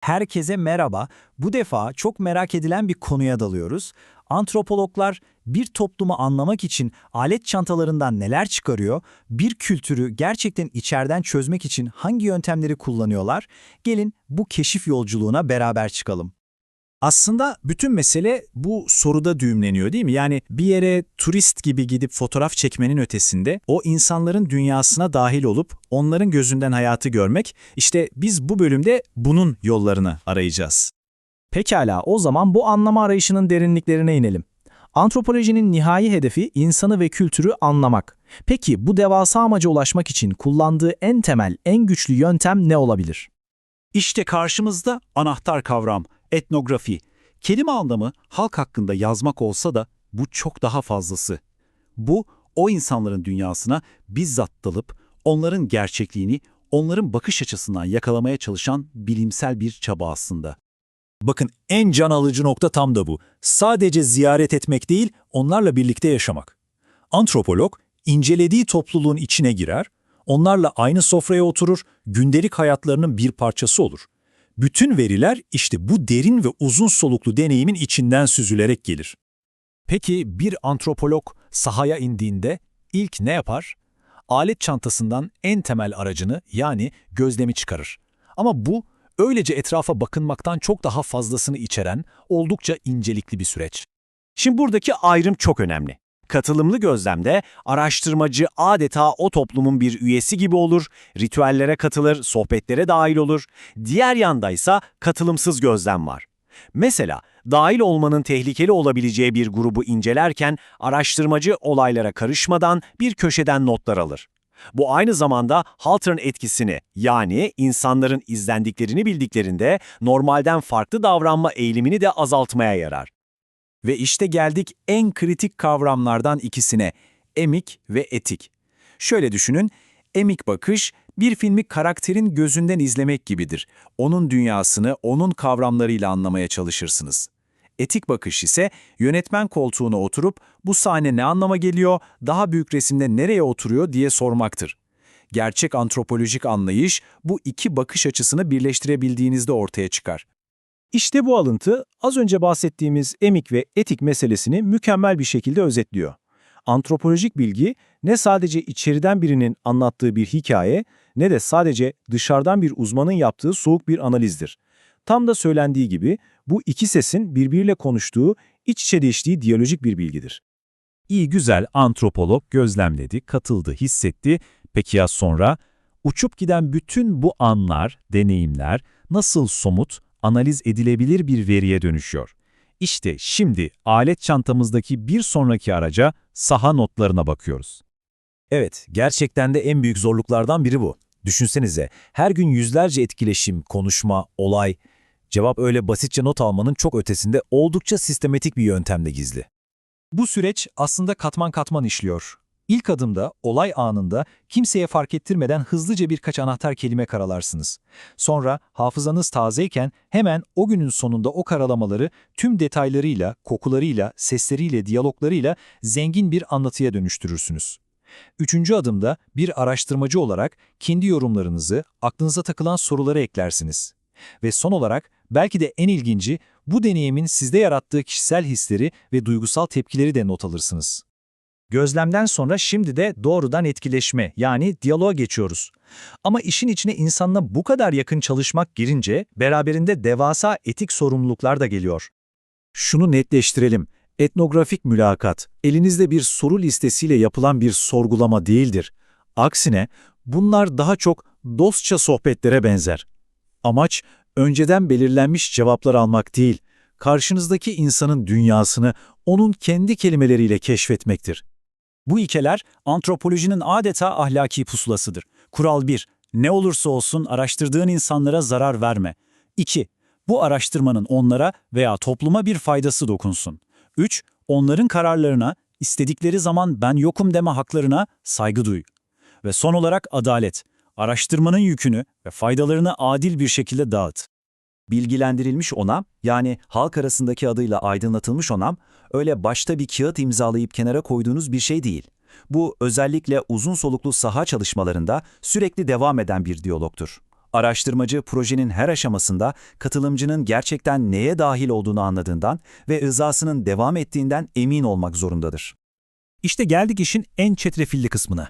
Herkese merhaba. Bu defa çok merak edilen bir konuya dalıyoruz. Antropologlar bir toplumu anlamak için alet çantalarından neler çıkarıyor, bir kültürü gerçekten içeriden çözmek için hangi yöntemleri kullanıyorlar? Gelin bu keşif yolculuğuna beraber çıkalım. Aslında bütün mesele bu soruda düğümleniyor değil mi? Yani bir yere turist gibi gidip fotoğraf çekmenin ötesinde o insanların dünyasına dahil olup onların gözünden hayatı görmek, işte biz bu bölümde bunun yollarını arayacağız. Pekala, o zaman bu anlama arayışının derinliklerine inelim. Antropolojinin nihai hedefi insanı ve kültürü anlamak. Peki bu devasa amaca ulaşmak için kullandığı en temel, en güçlü yöntem ne olabilir? İşte karşımızda anahtar kavram, etnografi. Kelime anlamı halk hakkında yazmak olsa da bu çok daha fazlası. Bu, o insanların dünyasına bizzat dalıp onların gerçekliğini, onların bakış açısından yakalamaya çalışan bilimsel bir çaba aslında. Bakın en can alıcı nokta tam da bu. Sadece ziyaret etmek değil, onlarla birlikte yaşamak. Antropolog, incelediği topluluğun içine girer, onlarla aynı sofraya oturur, gündelik hayatlarının bir parçası olur. Bütün veriler işte bu derin ve uzun soluklu deneyimin içinden süzülerek gelir. Peki bir antropolog sahaya indiğinde ilk ne yapar? Alet çantasından en temel aracını yani gözlemi çıkarır. Ama bu öylece etrafa bakınmaktan çok daha fazlasını içeren oldukça incelikli bir süreç. Şimdi buradaki ayrım çok önemli. Katılımlı gözlemde araştırmacı adeta o toplumun bir üyesi gibi olur, ritüellere katılır, sohbetlere dahil olur. Diğer yandaysa katılımsız gözlem var. Mesela dahil olmanın tehlikeli olabileceği bir grubu incelerken araştırmacı olaylara karışmadan bir köşeden notlar alır. Bu aynı zamanda Halter'ın etkisini yani insanların izlendiklerini bildiklerinde normalden farklı davranma eğilimini de azaltmaya yarar. Ve işte geldik en kritik kavramlardan ikisine, emik ve etik. Şöyle düşünün, emik bakış bir filmi karakterin gözünden izlemek gibidir. Onun dünyasını onun kavramlarıyla anlamaya çalışırsınız. Etik bakış ise yönetmen koltuğuna oturup bu sahne ne anlama geliyor, daha büyük resimde nereye oturuyor diye sormaktır. Gerçek antropolojik anlayış bu iki bakış açısını birleştirebildiğinizde ortaya çıkar. İşte bu alıntı az önce bahsettiğimiz emik ve etik meselesini mükemmel bir şekilde özetliyor. Antropolojik bilgi ne sadece içeriden birinin anlattığı bir hikaye ne de sadece dışarıdan bir uzmanın yaptığı soğuk bir analizdir. Tam da söylendiği gibi bu iki sesin birbiriyle konuştuğu, iç içe değiştiği diyalojik bir bilgidir. İyi güzel antropolog gözlemledi, katıldı, hissetti. Peki ya sonra? Uçup giden bütün bu anlar, deneyimler nasıl somut, analiz edilebilir bir veriye dönüşüyor? İşte şimdi alet çantamızdaki bir sonraki araca saha notlarına bakıyoruz. Evet, gerçekten de en büyük zorluklardan biri bu. Düşünsenize, her gün yüzlerce etkileşim, konuşma, olay, cevap öyle basitçe not almanın çok ötesinde oldukça sistematik bir yöntemde gizli. Bu süreç aslında katman katman işliyor. İlk adımda, olay anında kimseye fark ettirmeden hızlıca birkaç anahtar kelime karalarsınız. Sonra hafızanız tazeyken hemen o günün sonunda o karalamaları tüm detaylarıyla, kokularıyla, sesleriyle, diyaloglarıyla zengin bir anlatıya dönüştürürsünüz. Üçüncü adımda bir araştırmacı olarak kendi yorumlarınızı, aklınıza takılan soruları eklersiniz. Ve son olarak belki de en ilginci bu deneyimin sizde yarattığı kişisel hisleri ve duygusal tepkileri de not alırsınız. Gözlemden sonra şimdi de doğrudan etkileşme yani diyaloğa geçiyoruz. Ama işin içine insanla bu kadar yakın çalışmak girince beraberinde devasa etik sorumluluklar da geliyor. Şunu netleştirelim. Etnografik mülakat, elinizde bir soru listesiyle yapılan bir sorgulama değildir. Aksine bunlar daha çok dostça sohbetlere benzer. Amaç, önceden belirlenmiş cevaplar almak değil, karşınızdaki insanın dünyasını onun kendi kelimeleriyle keşfetmektir. Bu ilkeler antropolojinin adeta ahlaki pusulasıdır. Kural 1. Ne olursa olsun araştırdığın insanlara zarar verme. 2. Bu araştırmanın onlara veya topluma bir faydası dokunsun. 3. Onların kararlarına, istedikleri zaman ben yokum deme haklarına saygı duy. Ve son olarak adalet. Araştırmanın yükünü ve faydalarını adil bir şekilde dağıt. Bilgilendirilmiş onam, yani halk arasındaki adıyla aydınlatılmış onam, öyle başta bir kağıt imzalayıp kenara koyduğunuz bir şey değil. Bu özellikle uzun soluklu saha çalışmalarında sürekli devam eden bir diyalogtur. Araştırmacı projenin her aşamasında katılımcının gerçekten neye dahil olduğunu anladığından ve rızasının devam ettiğinden emin olmak zorundadır. İşte geldik işin en çetrefilli kısmına.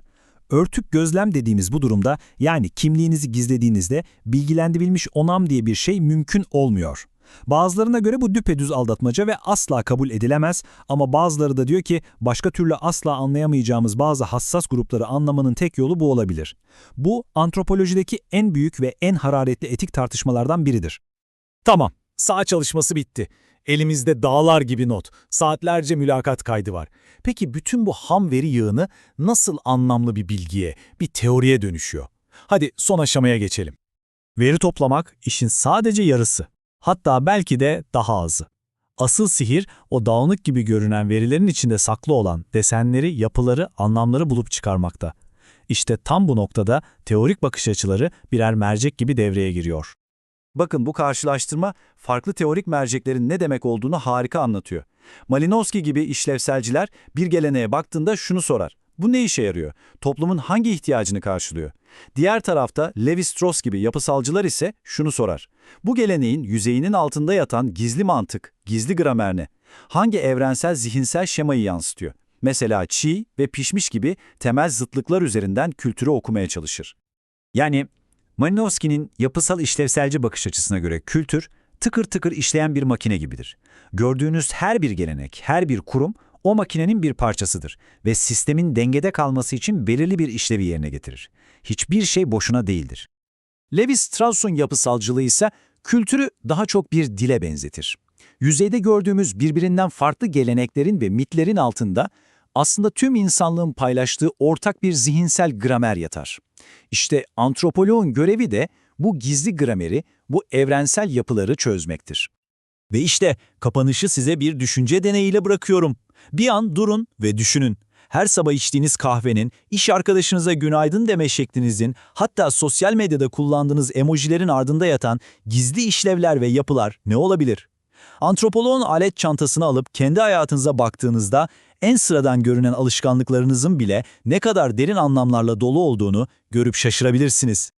Örtük gözlem dediğimiz bu durumda yani kimliğinizi gizlediğinizde bilgilendirilmiş onam diye bir şey mümkün olmuyor. Bazılarına göre bu düpedüz aldatmaca ve asla kabul edilemez ama bazıları da diyor ki başka türlü asla anlayamayacağımız bazı hassas grupları anlamanın tek yolu bu olabilir. Bu antropolojideki en büyük ve en hararetli etik tartışmalardan biridir. Tamam, sağ çalışması bitti. Elimizde dağlar gibi not, saatlerce mülakat kaydı var. Peki bütün bu ham veri yığını nasıl anlamlı bir bilgiye, bir teoriye dönüşüyor? Hadi son aşamaya geçelim. Veri toplamak işin sadece yarısı. Hatta belki de daha azı. Asıl sihir o dağınık gibi görünen verilerin içinde saklı olan desenleri, yapıları, anlamları bulup çıkarmakta. İşte tam bu noktada teorik bakış açıları birer mercek gibi devreye giriyor. Bakın bu karşılaştırma farklı teorik merceklerin ne demek olduğunu harika anlatıyor. Malinowski gibi işlevselciler bir geleneğe baktığında şunu sorar. Bu ne işe yarıyor? Toplumun hangi ihtiyacını karşılıyor? Diğer tarafta Levi-Strauss gibi yapısalcılar ise şunu sorar. Bu geleneğin yüzeyinin altında yatan gizli mantık, gizli gramer ne? Hangi evrensel zihinsel şemayı yansıtıyor? Mesela çiğ ve pişmiş gibi temel zıtlıklar üzerinden kültürü okumaya çalışır. Yani Malinowski'nin yapısal işlevselci bakış açısına göre kültür, tıkır tıkır işleyen bir makine gibidir. Gördüğünüz her bir gelenek, her bir kurum o makinenin bir parçasıdır ve sistemin dengede kalması için belirli bir işlevi yerine getirir. Hiçbir şey boşuna değildir. Levi-Strauss'un yapısalcılığı ise kültürü daha çok bir dile benzetir. Yüzeyde gördüğümüz birbirinden farklı geleneklerin ve mitlerin altında aslında tüm insanlığın paylaştığı ortak bir zihinsel gramer yatar. İşte antropoloğun görevi de bu gizli grameri, bu evrensel yapıları çözmektir. Ve işte kapanışı size bir düşünce deneyiyle bırakıyorum. Bir an durun ve düşünün. Her sabah içtiğiniz kahvenin, iş arkadaşınıza günaydın deme şeklinizin, hatta sosyal medyada kullandığınız emojilerin ardında yatan gizli işlevler ve yapılar ne olabilir? Antropoloğun alet çantasını alıp kendi hayatınıza baktığınızda en sıradan görünen alışkanlıklarınızın bile ne kadar derin anlamlarla dolu olduğunu görüp şaşırabilirsiniz.